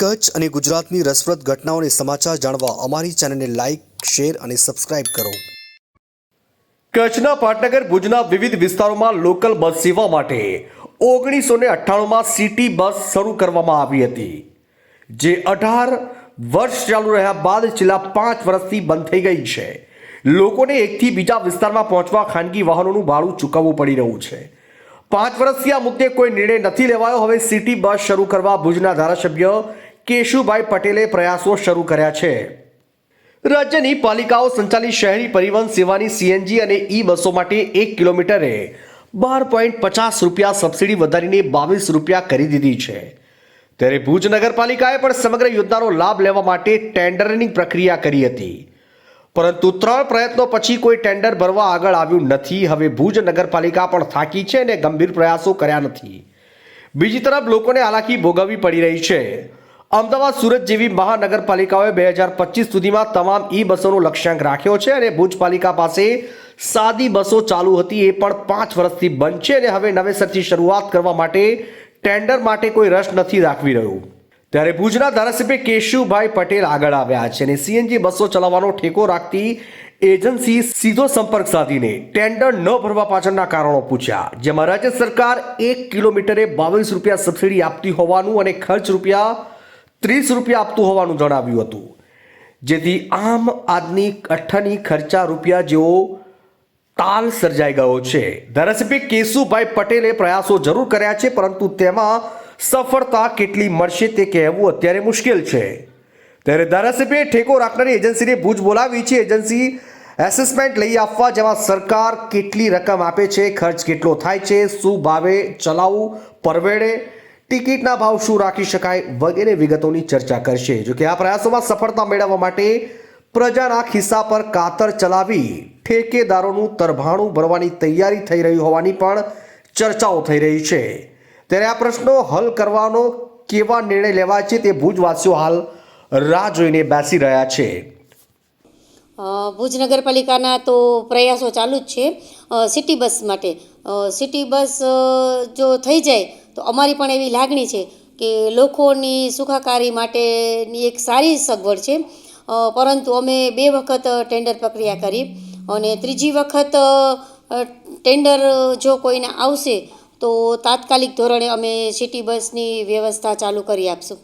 કચ્છ અને ગુજરાતની રસપ્રદ ઘટનાઓને સમાચાર જાણવા અમારી ચેનલને લાઇક શેર અને સબસ્ક્રાઇબ કરો. કચ્છના પાટનગર, ભુજના વિવિધ વિસ્તારોમાં લોકલ બસ સેવા માટે ઓગણીસો ને અઠ્ઠાણુંમાં સિટી બસ શરૂ કરવામાં આવી હતી, જે અઢાર વર્ષ ચાલુ રહ્યા બાદ છેલ્લા પાંચ વર્ષથી બંધ થઈ ગઈ છે. લોકોને એકથી બીજા વિસ્તારમાં પહોંચવા ખાનગી વાહનોનું ભાડું ચૂકવવું પડી રહ્યું છે. પાંચ વર્ષથી આ મુદ્દે કોઈ નિર્ણય નથી લેવાયો. હવે સિટી બસ શરૂ કરવા ભુજના ધારાસભ્ય કેશુભાઈ પટેલે પ્રયાસો શરૂ કર્યા છે. રાજ્યની પાલિકાઓ સંચાલિત શહેરી પરિવહન સેવાની સીએનજી અને ઈ બસો માટે એક કિલોમીટરે બાર પોઈન્ટ પચાસ રૂપિયા સબસિડી વધારીને બાવીસ રૂપિયા કરી દીધી છે. ત્યારે ભુજ નગરપાલિકાએ પણ સમગ્ર યોજનાનો લાભ લેવા માટે ટેન્ડરની પ્રક્રિયા કરી હતી. પરંતુ ત્રણ પ્રયત્નો પછી કોઈ ટેન્ડર ભરવા આગળ આવ્યું નથી. હવે ભુજ નગરપાલિકા પણ થાકી છે અને ગંભીર પ્રયાસો કર્યા નથી. બીજી તરફ લોકોને હાલાકી ભોગવવી પડી રહી છે. અમદાવાદ, સુરત જેવી મહાનગરપાલિકાઓએ બે હજાર પચીસ સુધીમાં તમામ ઈ બસોનો લક્ષ્યાંક રાખ્યો છે અને ભુજ પાલિકા પાસે સાદી બસો ચાલુ હતી એ પણ પાંચ વર્ષથી બંધ છે અને હવે નવેસરથી શરૂઆત કરવા માટે ટેન્ડર માટે કોઈ રસ નથી રાખવી રહ્યું. ત્યારે ભુજના ધારાસભ્ય કેશુભાઈ પટેલ આગળ આવ્યા છે અને સીએનજી બસો ચલાવવાનો ઠેકો રાખતી એજન્સી સીધો સંપર્ક સાધીને ટેન્ડર ન ભરવા પાછળના કારણો પૂછ્યા, જેમાં રાજ્ય સરકાર એક કિલોમીટરે બાવીસ રૂપિયા સબસિડી આપતી હોવાનું અને ખર્ચ રૂપિયા ત્રીસ રૂપિયા આપતું હોવાનું જણાવ્યું હતું. જેથી આમ આદમી અઠ્ઠાની ખર્ચા રૂપિયા જેવો તાલ સર્જાઈ ગયો છે. ધારાસભ્ય કેશુભાઈ પટેલે પ્રયાસો જરૂર કર્યા છે, પરંતુ તેમાં સફળતા કેટલી મળશે તે કહેવું અત્યારે મુશ્કેલ છે. ત્યારે ધારાસભ્યએ ઠેકો રાખનારી એજન્સીને ભુજ બોલાવી છે. એજન્સી એસેસમેન્ટ લઈ આપવા જેમાં સરકાર કેટલી રકમ આપે છે, ખર્ચ કેટલો થાય છે, શું ભાવે ચલાવવું પરવેડે ટિકિટના ભાવ શું રાખી શકાય વગેરે વિગતોની ચર્ચા કરશે. જોકે આ પ્રયાસોમાં સફળતા મેળવવા માટે પ્રજાના ખિસ્સા પર કાતર ચલાવી ઠેકેદારોનું તરભાણું ભરવાની તૈયારી થઈ રહી હોવાની પણ ચર્ચાઓ થઈ રહી છે. ત્યારે આ પ્રશ્નો હલ કરવાનો કેવા નિર્ણય લેવાય છે તે ભુજવાસીઓ હાલ રાહ જોઈને બેસી રહ્યા છે. ભુજ નગરપાલિકાના તો પ્રયાસો ચાલુ જ છે સિટી બસ માટે. સિટી બસ જો થઈ જાય તો અમારી પણ એવી લાગણી છે કે લોકોની સુખાકારી માટેની એક સારી સગવડ છે. પરંતુ અમે બે વખત ટેન્ડર પ્રક્રિયા કરી અને ત્રીજી વખત ટેન્ડર જો કોઈને આવશે તો તાત્કાલિક ધોરણે અમે સિટી બસની વ્યવસ્થા ચાલુ કરી આપશું.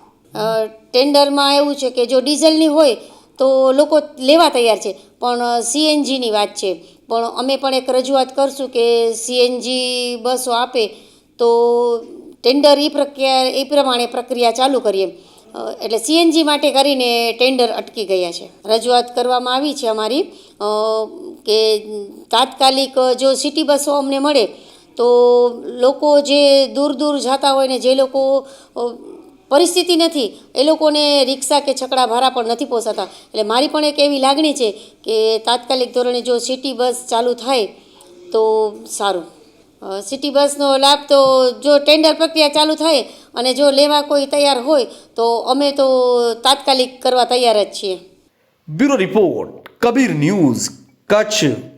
ટેન્ડરમાં એવું છે કે જો ડીઝલની હોય તો લોકો લેવા તૈયાર છે, પણ સીએનજીની વાત છે. પણ અમે પણ એક રજૂઆત કરશું કે સીએનજી બસો આપે તો ટેન્ડર એ પ્રક્રિયા એ પ્રમાણે પ્રક્રિયા ચાલુ કરીએ એટલે સીએનજી માટે કરીને ટેન્ડર અટકી ગયા છે. રજૂઆત કરવામાં આવી છે અમારી. કે તાત્કાલિક જો સિટી બસો અમને મળે, તો લોકો જે દૂર દૂર જતા હોય ને જે લોકો પરિસ્થિતિ નથી, એ લોકોને રિક્ષા કે છકડા ભાડા પણ નથી પોસાતા. એટલે મારી પણ એક એવી લાગણી છે કે તાત્કાલિક ધોરણે જો સિટી બસ ચાલુ થાય, તો સારું. સિટી બસનો લાભ તો જો ટેન્ડર પ્રક્રિયા ચાલુ થાય અને જો લેવા કોઈ તૈયાર હોય, તો અમે તો તાત્કાલિક કરવા તૈયાર જ છીએ. Bureau report, Kabir news, Kutch.